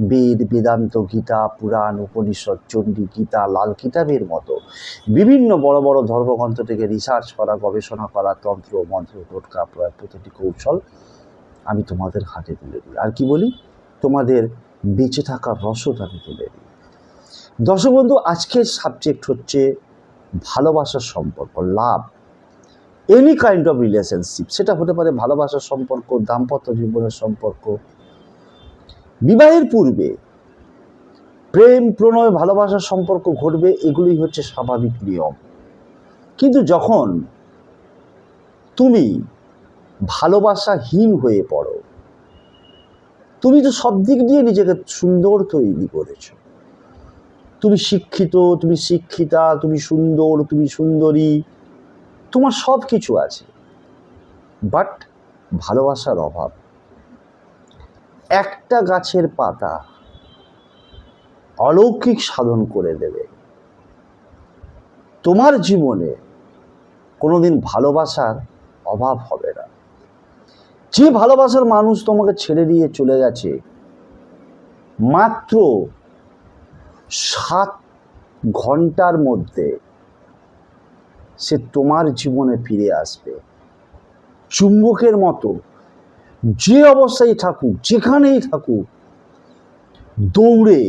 বেদ, বেদান্ত গীতা, পুরাণ, উপনিষদ, চণ্ডী গীতা, লাল কিতাবের মতো। বিভিন্ন বড় বড় ধর্মগ্রন্থ থেকে রিসার্চ করা, গবেষণা করা, তন্ত্র, মন্ত্র, টোটকা, প্রয়োগ প্রতিটি কৌশল আমি তোমাদের হাতে তুলে দিই। আর কি বলি? তোমাদের বেঁচে থাকার রসদ আমি তুলে দিই। দর্শক বন্ধু, আজকের সাবজেক্ট হচ্ছে ভালোবাসার সম্পর্ক, love. Any kind of relationship সেটা হতে পারে ভালোবাসার সম্পর্ক, দাম্পত্য জীবনের সম্পর্ক বিবাহের পূর্বে প্রেম, প্রণয়, ভালোবাসার সম্পর্ক ঘটবে এগুলি হচ্ছে স্বাভাবিক নিয়ম। কিন্তু যখন তুমি ভালোবাসাহীন হয়ে পড়ো, তুমি তো সব দিক দিয়ে নিজেকে সুন্দর তৈরি করেছ। তুমি শিক্ষিত, তুমি শিক্ষিতা, তুমি সুন্দর, তুমি সুন্দরী, তোমার সব কিছু আছে। বাট ভালোবাসার অভাব একটা গাছের পাতা অলৌকিক সাধন করে দেবে। তোমার জীবনে কোনোদিন ভালোবাসার অভাব হবে না। যে ভালোবাসার মানুষ তোমাকে ছেড়ে দিয়ে চলে গেছে, মাত্র সাত ঘণ্টার মধ্যে সে তোমার জীবনে ফিরে আসবে। চুম্বকের মতো যে অবস্থায় থাকুক যেখানেই থাকুক দৌড়ে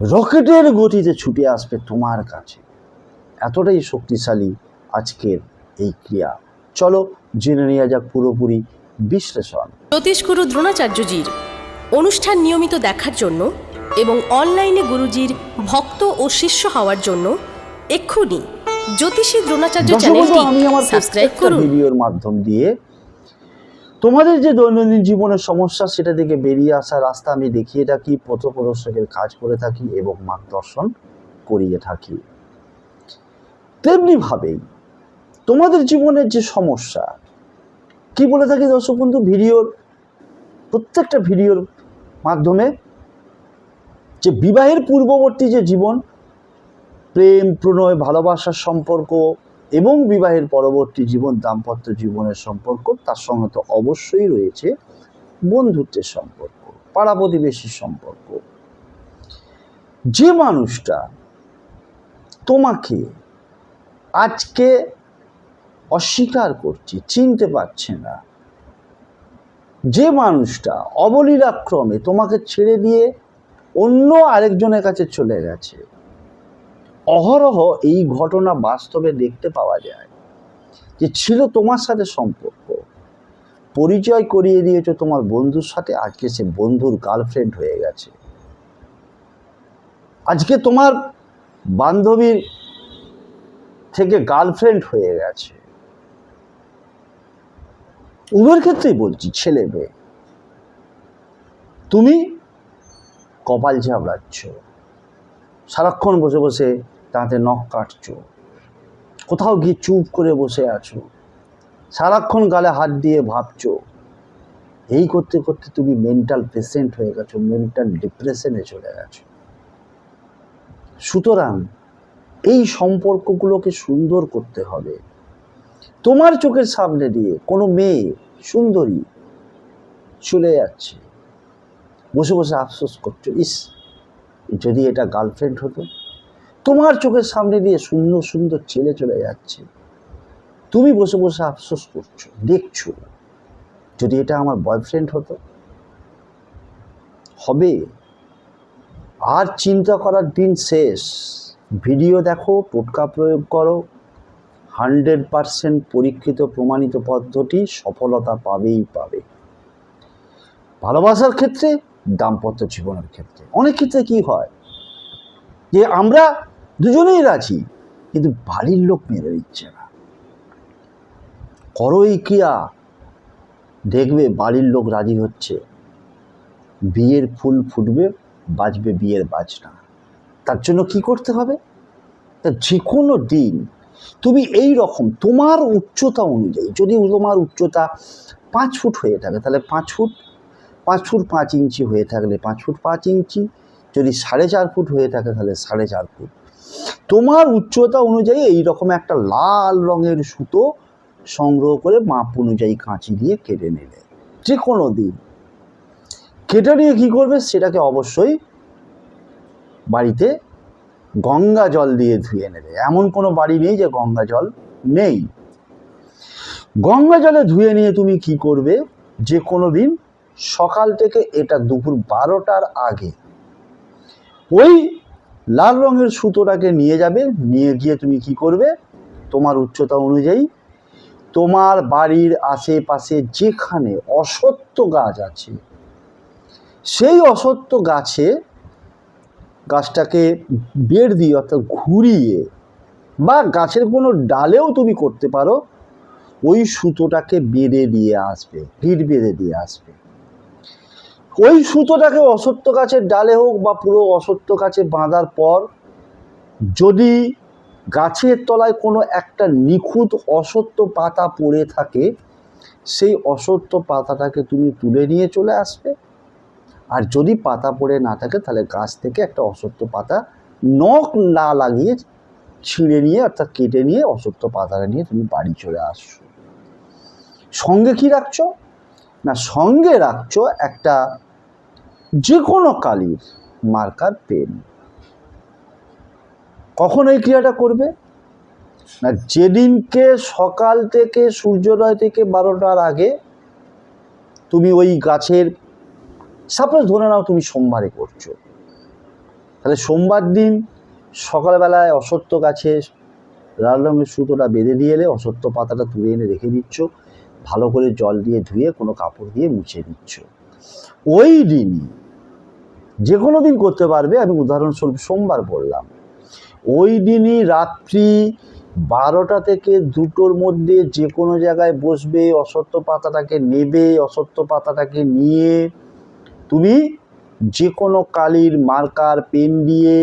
রকেটের গতিতে ছুটে আসবে তোমার কাছে। এতটাই শক্তিশালী আজকের এই ক্রিয়া। চলো জেনে নেওয়া যাক পুরোপুরি বিশ্লেষণ। জ্যোতিষগুরু দ্রোণাচার্যজির অনুষ্ঠান নিয়মিত দেখার জন্য এবং অনলাইনে গুরুজির ভক্ত ও শিষ্য হওয়ার জন্য এক্ষুনি জ্যোতিষী দ্রোণাচার্য চ্যানেলটি আমি আমার সাবস্ক্রাইব করুন। ভিডিওর মাধ্যম দিয়ে তোমাদের যে দৈনন্দিন জীবনের সমস্যা সেটা থেকে বেরিয়ে আসার রাস্তা আমি দেখিয়ে থাকি পথপ্রদর্শকের কাজ করে থাকি এবং মার্গদর্শন করিয়ে থাকি? তেমনিভাবেই তোমাদের জীবনের যে সমস্যা, কি বলে থাকি দর্শক বন্ধু? ভিডিওর, প্রত্যেকটা ভিডিওর মাধ্যমে যে বিবাহের পূর্ববর্তী যে জীবন, প্রেম, প্রণয়, ভালোবাসার সম্পর্ক এবং বিবাহের পরবর্তী জীবন দাম্পত্য জীবনের সম্পর্ক, তার সঙ্গে তো অবশ্যই রয়েছে বন্ধুত্বের সম্পর্ক, পাড়া প্রতিবেশীর সম্পর্ক। যে মানুষটা তোমাকে আজকে অস্বীকার করছে, চিনতে পারছে না, যে মানুষটা অবলীলাক্রমে তোমাকে ছেড়ে দিয়ে অন্য আরেকজনের কাছে চলে গেছে অহরহ এই ঘটনা বাস্তবে দেখতে পাওয়া যায় যে ছিল তোমার সাথে সম্পর্ক। পরিচয় করিয়ে দিয়েছ তোমার বন্ধুর সাথে, আজকে সে বন্ধুর গার্লফ্রেন্ড হয়ে গেছে। আজকে তোমার বান্ধবীর থেকে গার্লফ্রেন্ড হয়ে গেছে। উভয়ের ক্ষেত্রেই বলছি ছেলে মেয়ে তুমি কপাল ঝাবড়াচ্ছ। সারাক্ষণ বসে বসে তাতে নখ কাটছো। কোথাও গিয়ে চুপ করে বসে আছো। সারাক্ষণ গালে হাত দিয়ে ভাবছ। এই করতে করতে তুমি মেন্টাল পেশেন্ট হয়ে গেছো মেন্টাল ডিপ্রেশনে চলে গেছো। সুতরাং এই সম্পর্কগুলোকে সুন্দর করতে হবে। তোমার চোখের সামনে দিয়ে কোনো মেয়ে সুন্দরী চলে যাচ্ছে। বসে বসে আফসোস করছ, ইস! যদি এটা গার্লফ্রেন্ড হতো, তোমার চোখের সামনে দিয়ে সুন্দর সুন্দর ছেলে চলে যাচ্ছে। তুমি বসে বসে আফসোস করছ, দেখছ। যদি এটা আমার বয়ফ্রেন্ড হতো, হবে। আর চিন্তা করার দিন শেষ। ভিডিও দেখো, টোটকা প্রয়োগ করো। হান্ড্রেড পারসেন্ট পরীক্ষিত, প্রমাণিত পদ্ধতি সফলতা পাবেই পাবে। ভালোবাসার ক্ষেত্রে দাম্পত্য জীবনের ক্ষেত্রে। অনেক ক্ষেত্রে কি হয়? যে আমরা দুজনেই রাজি, কিন্তু বাড়ির লোক মেনে দিচ্ছে না। করো এই ক্রিয়া, দেখবে বাড়ির লোক রাজি হচ্ছে। বিয়ের ফুল ফুটবে, বাজবে বিয়ের বাজনা। তার জন্য কি করতে হবে? তা যে কোনো দিন তুমি এই রকম তোমার উচ্চতা অনুযায়ী, যদি তোমার উচ্চতা পাঁচ ফুট হয়ে থাকে, তাহলে পাঁচ ফুট পাঁচ ফুট পাঁচ ইঞ্চি হয়ে থাকলে, পাঁচ ফুট পাঁচ ইঞ্চি, যদি সাড়ে চার ফুট হয়ে থাকে তাহলে সাড়ে চার ফুট। তোমার উচ্চতা অনুযায়ী এই রকম একটা লাল রঙের সুতো সংগ্রহ করে মাপ অনুযায়ী কাঁচি দিয়ে কেটে নেবে। যে কোনো দিন। কেটে নিয়ে কী করবে? সেটাকে অবশ্যই বাড়িতে গঙ্গা জল দিয়ে ধুয়ে নেবে। এমন কোনো বাড়ি নেই যে গঙ্গা জল নেই। গঙ্গা জলে ধুয়ে নিয়ে তুমি কি করবে? যে কোনো দিন সকাল থেকে এটা দুপুর বারোটার আগে। ওই লাল রঙের সুতোটাকে নিয়ে যাবে, নিয়ে গিয়ে তুমি কি করবে? তোমার উচ্চতা অনুযায়ী তোমার বাড়ির আশেপাশে যেখানে অসত্য গাছ আছে, সেই অসত্য গাছে গাছটাকে বেড় দিয়ে অর্থাৎ ঘুরিয়ে বা গাছের কোনো ডালেও তুমি করতে পারো, ওই সুতোটাকে বেঁধে দিয়ে আসবে ভিড় বেঁধে দিয়ে আসবে। ওই সুতোটাকে অসত্য গাছের ডালে হোক বা পুরো অসত্য গাছে বাঁধার পর, যদি গাছের তলায় কোনো একটা নিখুঁত অসত্য পাতা পড়ে থাকে, সেই অসত্য পাতাটাকে তুমি তুলে নিয়ে চলে আসবে। আর যদি পাতা পড়ে না থাকে, তাহলে গাছ থেকে একটা অসত্য পাতা নখ না লাগিয়ে ছিঁড়ে নিয়ে অর্থাৎ কেটে নিয়ে অসত্য পাতাটা নিয়ে তুমি বাড়ি চলে আসছো সঙ্গে কি রাখছো? না, সঙ্গে রাখছ একটা যে কোনো কালির মার্কার পেন কখন এই ক্রিয়াটা করবে? না, যেদিনকে সকাল থেকে সূর্যোদয় থেকে বারোটার আগে তুমি ওই গাছের সাপোজ ধরে নাও তুমি সোমবারে করছ। তাহলে সোমবার দিন সকালবেলায় অসত্য গাছে লাল রঙের সুতোটা বেঁধে দিয়ে এলে অসত্য পাতাটা তুলে এনে রেখে দিচ্ছ। ভালো করে জল দিয়ে ধুয়ে কোনো কাপড় দিয়ে মুছে দিচ্ছ ওই দিনই যে কোনো দিন করতে পারবে, আমি উদাহরণস্বরূপ সোমবার বললাম। ওই দিনই রাত্রি বারোটা থেকে দুটোর মধ্যে যে কোনো জায়গায় বসবে অসত্য পাতাটাকে নেবে অসত্য পাতাটাকে নিয়ে তুমি যে কোনো কালির মার্কার, পেন দিয়ে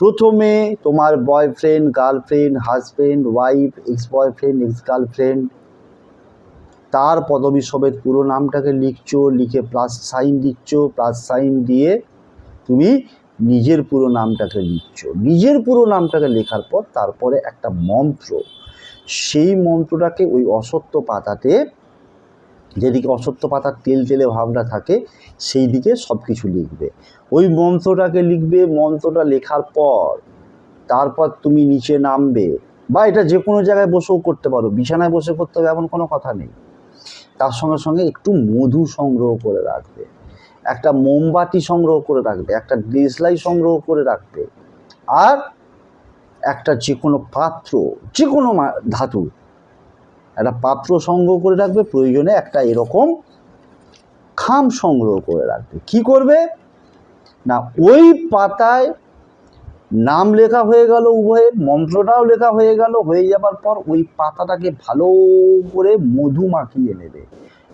প্রথমে তোমার boyfriend, girlfriend, husband, wife ex boyfriend ex girlfriend তার পদবী সমেত পুরো নামটাকে লিখছো, লিখে প্লাস সাইন দিচ্ছ প্লাস সাইন দিয়ে তুমি নিজের পুরো নামটাকে লিখছো। নিজের পুরো নামটাকে লেখার পর তারপরে একটা মন্ত্র। সেই মন্ত্রটাকে ওই অসত্য পাতাতে, যেদিকে অসত্য পাতার তেল তেলে ভাবনা থাকে সেই দিকে সব কিছু লিখবে। ওই মন্ত্রটাকে লিখবে, মন্ত্রটা লেখার পর তারপর তুমি নিচে নামবে। বা এটা যে কোনো জায়গায় বসেও করতে পারো। বিছানায় বসে করতে হবে এমন কোনো কথা নেই। তার সঙ্গে সঙ্গে একটু মধু সংগ্রহ করে রাখবে। একটা মোমবাতি সংগ্রহ করে রাখবে, একটা দেশলাই সংগ্রহ করে রাখবে, আর একটা যে কোনো পাত্র যে কোনো ধাতু, একটা পাত্র সংগ্রহ করে রাখবে, প্রয়োজনে একটা এরকম খাম সংগ্রহ করে রাখবে। কি করবে? না, ওই পাতায় নাম লেখা হয়ে গেল উভয়ের, মন্ত্রটাও লেখা হয়ে গেল, হয়ে যাবার পর ওই পাতাটাকে ভালো করে মধু মাখিয়ে নেবে।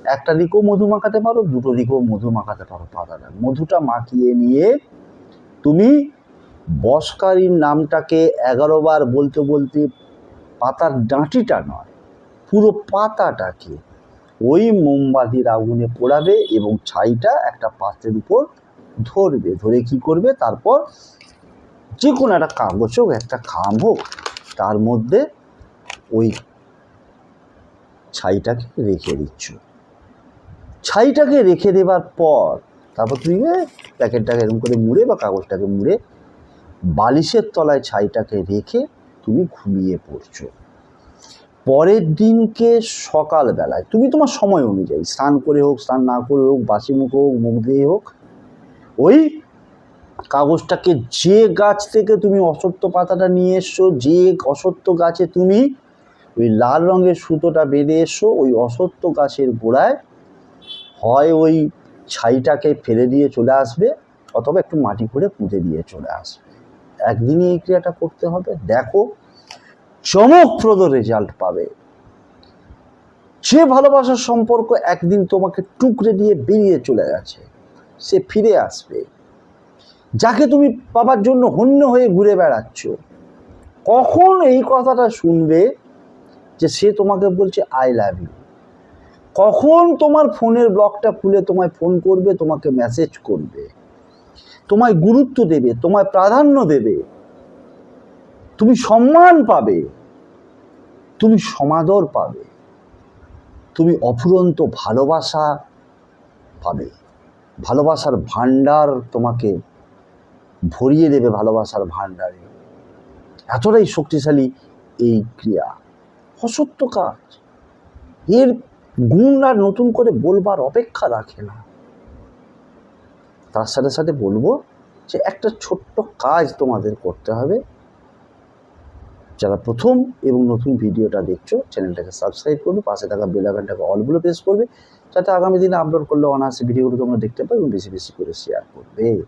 একটা দিকেও মধু মাখাতে পারো, দুটো দিকেও মধু মাখাতে পারো পাতাটা মধুটা মাখিয়ে নিয়ে তুমি বসকারীর নামটাকে এগারো বার বলতে বলতে পাতার ডাঁটিটা নয়, পুরো পাতাটাকে ওই মোমবাতির আগুনে পোড়াবে এবং ছাইটা একটা পাত্রের উপর ধরবে। ধরে কি করবে? তারপর যে কোনো একটা কাগজ হোক, একটা খাম হোক, তার মধ্যে ওই ছাইটাকে রেখে দিচ্ছ। ছাইটাকে রেখে দেবার পর, তারপর তুমি প্যাকেটটাকে এরকম করে মুড়ে বা কাগজটাকে মুড়ে বালিশের তলায় ছাইটাকে রেখে তুমি ঘুমিয়ে পড়ছো। পরের দিনকে সকালবেলায়, তুমি তোমার সময় অনুযায়ী, স্নান করে হোক, স্নান না করে হোক, বাসি মুখে হোক, মুখ দিয়ে হোক, ওই কাগজটাকে যে গাছ থেকে তুমি অসত্য পাতাটা নিয়ে এসছো, যে অসত্য গাছে তুমি ওই লাল রঙের সুতোটা বেঁধে এসছো, ওই অসত্য গাছের গোড়ায় হয় ওই ছাইটাকে ফেলে দিয়ে চলে আসবে, অথবা একটু মাটি করে পুঁতে দিয়ে চলে আসবে। একদিনই এই ক্রিয়াটা করতে হবে। দেখো, চমকপ্রদ রেজাল্ট পাবে। যে ভালোবাসার সম্পর্ক একদিন তোমাকে টুকরে দিয়ে বেরিয়ে চলে গেছে, সে ফিরে আসবে। যাকে তুমি পাবার জন্য হন্য হয়ে ঘুরে বেড়াচ্ছ। কখন এই কথাটা শুনবে যে সে তোমাকে বলছে আই লাভ ইউ কখন তোমার ফোনের ব্লকটা খুলে তোমায় ফোন করবে, তোমাকে মেসেজ করবে? তোমায় গুরুত্ব দেবে, তোমায় প্রাধান্য দেবে? তুমি সম্মান পাবে? তুমি সমাদর পাবে? তুমি অফুরন্ত ভালোবাসা পাবে? ভালোবাসার ভাণ্ডার তোমাকে ভরিয়ে দেবে ভালোবাসার ভাণ্ডারে। এতটাই শক্তিশালী এই ক্রিয়া। অসত্য কাজ। এর গুণ আর নতুন করে বলবার অপেক্ষা রাখে না। তার সাথে সাথে বলব যে একটা ছোট্ট কাজ তোমাদের করতে হবে। যারা প্রথম এবং নতুন ভিডিওটা দেখছ, চ্যানেলটাকে সাবস্ক্রাইব করবে, পাশে থাকা বেলাগানটাকে অলগুলো প্রেস করবে, যাতে আগামী দিনে আপলোড করলে অনায়াসে ভিডিওগুলো তোমরা দেখতে পাবে এবং বেশি বেশি করে শেয়ার করবে।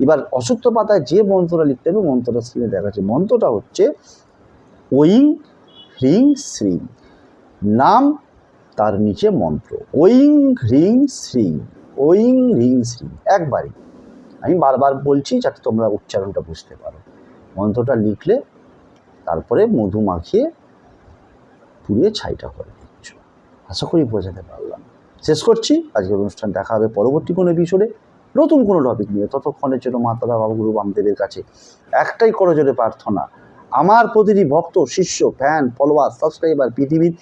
এবার অসত্য পাতায় যে মন্ত্রটা লিখতে হবে, মন্ত্রটা স্ক্রিনে দেখাচ্ছে। মন্ত্রটা হচ্ছে ওইং হ্রিং শ্রিং। নাম তার নিচে মন্ত্র। ওইং হ্রিং শ্রিং। ওইং হ্রিং শ্রিং। একবারই। আমি বারবার বলছি যাতে তোমরা উচ্চারণটা বুঝতে পারো। মন্ত্রটা লিখলে তারপরে মধু মাখিয়ে পুড়িয়ে ছাইটা করে দিচ্ছ। আশা করি বোঝাতে পারলাম। শেষ করছি। আজকের অনুষ্ঠান দেখা হবে পরবর্তী কোনো এপিসোডে নতুন কোনো টপিক নিয়ে। ততক্ষণের জন্য মাতাদা বাবুগুরু বামদেবের কাছে একটাই করজোরে প্রার্থনা। আমার প্রতিটি ভক্ত, শিষ্য ফ্যান ফলোয়ার সাবস্ক্রাইবার পৃথিবীর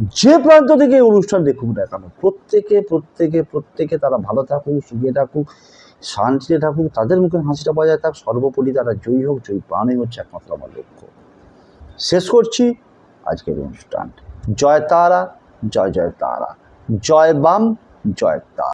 যে প্রান্ত থেকে এই অনুষ্ঠান দেখুক না কেন, প্রত্যেকে প্রত্যেকে প্রত্যেকে তারা ভালো থাকুক, সুখে থাকুক, শান্তিতে থাকুক, তাদের মুখে হাসিটা বজায় থাক, সর্বোপরি তারা জয়ী হোক, জয়ী প্রাণই হচ্ছে একমাত্র আমার লক্ষ্য। শেষ করছি আজকের অনুষ্ঠান। জয় তারা, জয় জয় তারা। জয় বাম, জয় তারা।